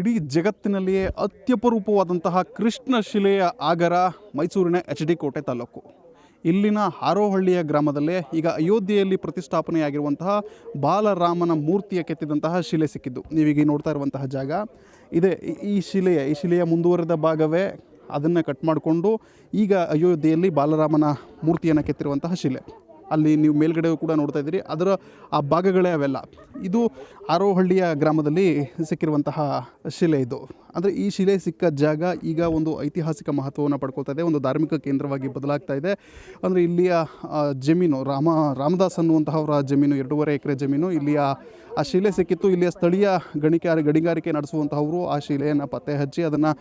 ಇಡೀ ಜಗತ್ತಿನಲ್ಲಿಯೇ ಅತ್ಯಪರೂಪವಾದಂತಹ ಕೃಷ್ಣ ಶಿಲೆಯ ಆಗರ ಮೈಸೂರಿನ H D ಕೋಟೆ ತಾಲೂಕು. ಇಲ್ಲಿನ ಹಾರೋಹಳ್ಳಿಯ ಗ್ರಾಮದಲ್ಲೇ ಈಗ ಅಯೋಧ್ಯೆಯಲ್ಲಿ ಪ್ರತಿಷ್ಠಾಪನೆಯಾಗಿರುವಂತಹ ಬಾಲರಾಮನ ಮೂರ್ತಿಯ ಕೆತ್ತಿದಂತಹ ಶಿಲೆ ಸಿಕ್ಕಿದ್ದು. ನೀವೀಗ ನೋಡ್ತಾ ಇರುವಂತಹ ಜಾಗ. ಇದೆ, ಈ- ಶಿಲೆಯ, ಈ ಶಿಲೆಯ ಮುಂದುವರೆದ ಭಾಗವೇ ಅದನ್ನು ಕಟ್ ಮಾಡಿಕೊಂಡು ಈಗ ಅಯೋಧ್ಯೆಯಲ್ಲಿ ಬಾಲರಾಮನ ಮೂರ್ತಿಯನ್ನು ಕೆತ್ತಿರುವಂತಹ ಶಿಲೆ. ಅಲ್ಲಿ ನೀವು ಮೇಲ್ಗಡೆ ಕೂಡ ನೋಡ್ತಾ ಇದ್ದೀರಿ. ಅದರ ಆ ಭಾಗಗಳೇ ಅವೆಲ್ಲ. ಇದು ಆರೋಹಳ್ಳಿಯ ಗ್ರಾಮದಲ್ಲಿ ಸಿಕ್ಕಿರುವಂತಹ ಶಿಲೆ ಇದು. ಅಂದರೆ ಈ ಶಿಲೆ ಸಿಕ್ಕ ಜಾಗ ಈಗ ಒಂದು ಐತಿಹಾಸಿಕ ಮಹತ್ವವನ್ನು ಪಡ್ಕೊಳ್ತಾ ಇದೆ, ಒಂದು ಧಾರ್ಮಿಕ ಕೇಂದ್ರವಾಗಿ ಬದಲಾಗ್ತಾ ಇದೆ. ಅಂದರೆ ಇಲ್ಲಿಯ ಜಮೀನು, ರಾಮ, ರಾಮದಾಸ್ ಅನ್ನುವಂತಹವರ ಜಮೀನು, ಎರಡೂವರೆ ಎಕರೆ ಜಮೀನು, ಇಲ್ಲಿಯ ಆ ಶಿಲೆ ಸಿಕ್ಕಿತ್ತು. ಇಲ್ಲಿಯ ಸ್ಥಳೀಯ ಗಣಿಕಾರ, ಗಣಿಗಾರಿಕೆ ನಡೆಸುವಂತಹವರು ಆ ಶಿಲೆಯನ್ನು ಪತ್ತೆ ಹಚ್ಚಿ ಅದನ್ನು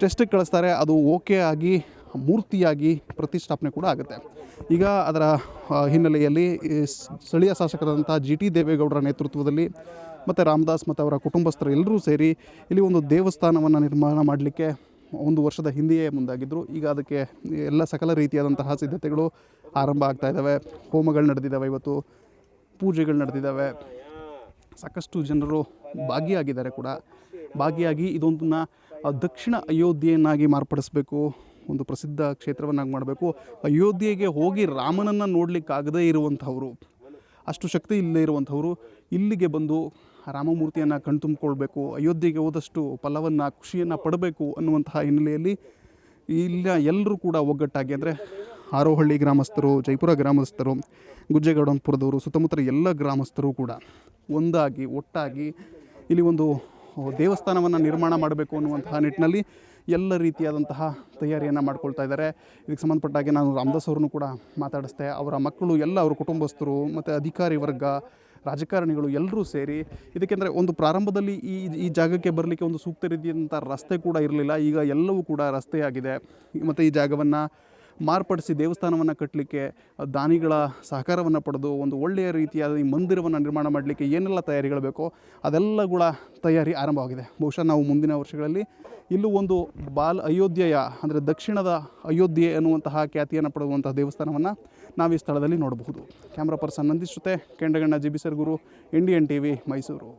ಟೆಸ್ಟಿಗೆ ಕಳಿಸ್ತಾರೆ. ಅದು ಓಕೆ ಆಗಿ ಮೂರ್ತಿಯಾಗಿ ಪ್ರತಿಷ್ಠಾಪನೆ ಕೂಡ ಆಗುತ್ತೆ. ಈಗ ಅದರ ಹಿನ್ನೆಲೆಯಲ್ಲಿ ಸ್ಥಳೀಯ ಶಾಸಕರಾದಂಥ ಜಿ ಟಿ ದೇವೇಗೌಡರ ನೇತೃತ್ವದಲ್ಲಿ ಮತ್ತು ರಾಮದಾಸ್ ಮತ್ತು ಅವರ ಕುಟುಂಬಸ್ಥರು ಎಲ್ಲರೂ ಸೇರಿ ಇಲ್ಲಿ ಒಂದು ದೇವಸ್ಥಾನವನ್ನು ನಿರ್ಮಾಣ ಮಾಡಲಿಕ್ಕೆ ಒಂದು ವರ್ಷದ ಹಿಂದೆಯೇ ಮುಂದಾಗಿದ್ದರು ಈಗ ಅದಕ್ಕೆ ಎಲ್ಲ ಸಕಲ ರೀತಿಯಾದಂತಹ ಸಿದ್ಧತೆಗಳು ಆರಂಭ ಆಗ್ತಾ ಇದ್ದಾವೆ ಹೋಮಗಳು ನಡೆದಿದ್ದಾವೆ ಇವತ್ತು, ಪೂಜೆಗಳು ನಡೆದಿದ್ದಾವೆ ಸಾಕಷ್ಟು ಜನರು ಭಾಗಿಯಾಗಿದ್ದಾರೆ ಕೂಡ. ಭಾಗಿಯಾಗಿ ಇದೊಂದನ್ನು ದಕ್ಷಿಣ ಅಯೋಧ್ಯೆಯನ್ನಾಗಿ ಮಾರ್ಪಡಿಸಬೇಕು ಒಂದು ಪ್ರಸಿದ್ಧ ಕ್ಷೇತ್ರವನ್ನಾಗಿ ಮಾಡಬೇಕು. ಅಯೋಧ್ಯೆಗೆ ಹೋಗಿ ರಾಮನನ್ನು ನೋಡಲಿಕ್ಕಾಗದೇ ಇರುವಂಥವರು ಅಷ್ಟು ಶಕ್ತಿ ಇಲ್ಲದೇ ಇರುವಂಥವರು ಇಲ್ಲಿಗೆ ಬಂದು ರಾಮಮೂರ್ತಿಯನ್ನು ಕಣ್ತುಂಬಿಕೊಳ್ಬೇಕು. ಅಯೋಧ್ಯೆಗೆ ಹೋದಷ್ಟು ಫಲವನ್ನು, ಖುಷಿಯನ್ನು ಪಡಬೇಕು ಅನ್ನುವಂತಹ ಹಿನ್ನೆಲೆಯಲ್ಲಿ ಇಲ್ಲ ಎಲ್ಲರೂ ಕೂಡ ಒಗ್ಗಟ್ಟಾಗಿ ಅಂದರೆ ಆರೋಹಳ್ಳಿ ಗ್ರಾಮಸ್ಥರು, ಜೈಪುರ ಗ್ರಾಮಸ್ಥರು, ಗುಜ್ಜೆಗೌಡನ್ಪುರದವರು, ಸುತ್ತಮುತ್ತಲ ಎಲ್ಲ ಗ್ರಾಮಸ್ಥರು ಕೂಡ ಒಂದಾಗಿ, ಒಟ್ಟಾಗಿ ಇಲ್ಲಿ ಒಂದು ದೇವಸ್ಥಾನವನ್ನು ನಿರ್ಮಾಣ ಮಾಡಬೇಕು ಅನ್ನುವಂತಹ ನಿಟ್ಟಿನಲ್ಲಿ ಎಲ್ಲ ರೀತಿಯಾದಂತಹ ತಯಾರಿಯನ್ನು ಮಾಡ್ಕೊಳ್ತಾ ಇದ್ದಾರೆ. ಇದಕ್ಕೆ ಸಂಬಂಧಪಟ್ಟ ಹಾಗೆ ನಾನು ರಾಮದಾಸ್ ಅವ್ರನ್ನೂ ಕೂಡ ಮಾತಾಡಿಸ್ದೆ ಅವರ ಮಕ್ಕಳು ಎಲ್ಲ, ಅವರ ಕುಟುಂಬಸ್ಥರು ಮತ್ತು ಅಧಿಕಾರಿ ವರ್ಗ, ರಾಜಕಾರಣಿಗಳು ಎಲ್ಲರೂ ಸೇರಿ ಇದಕ್ಕೆಂದರೆ ಒಂದು ಪ್ರಾರಂಭದಲ್ಲಿ ಈ ಈ ಜಾಗಕ್ಕೆ ಬರಲಿಕ್ಕೆ ಒಂದು ಸೂಕ್ತ ರೀತಿಯಾದಂಥ ರಸ್ತೆ ಕೂಡ ಇರಲಿಲ್ಲ. ಈಗ ಎಲ್ಲವೂ ಕೂಡ ರಸ್ತೆಯಾಗಿದೆ. ಮತ್ತು ಈ ಜಾಗವನ್ನು ಮಾರ್ಪಡಿಸಿ ದೇವಸ್ಥಾನವನ್ನು ಕಟ್ಟಲಿಕ್ಕೆ ದಾನಿಗಳ ಸಹಕಾರವನ್ನು ಪಡೆದು ಒಂದು ಒಳ್ಳೆಯ ರೀತಿಯಾದ ಈ ಮಂದಿರವನ್ನು ನಿರ್ಮಾಣ ಮಾಡಲಿಕ್ಕೆ ಏನೆಲ್ಲ ತಯಾರಿಗಳು ಬೇಕೋ ಅದೆಲ್ಲ ಕೂಡ ತಯಾರಿ ಆರಂಭವಾಗಿದೆ. ಬಹುಶಃ ನಾವು ಮುಂದಿನ ವರ್ಷಗಳಲ್ಲಿ ಇಲ್ಲೂ ಒಂದು ಬಾಲ್ ಅಯೋಧ್ಯೆಯ, ಅಂದರೆ ದಕ್ಷಿಣದ ಅಯೋಧ್ಯೆ ಅನ್ನುವಂತಹ ಖ್ಯಾತಿಯನ್ನು ಪಡೆಯುವಂತಹ ದೇವಸ್ಥಾನವನ್ನು ನಾವು ಈ ಸ್ಥಳದಲ್ಲಿ ನೋಡಬಹುದು. Camera person Nandish Kendaganna G B Sarguru Indian TV Mysuru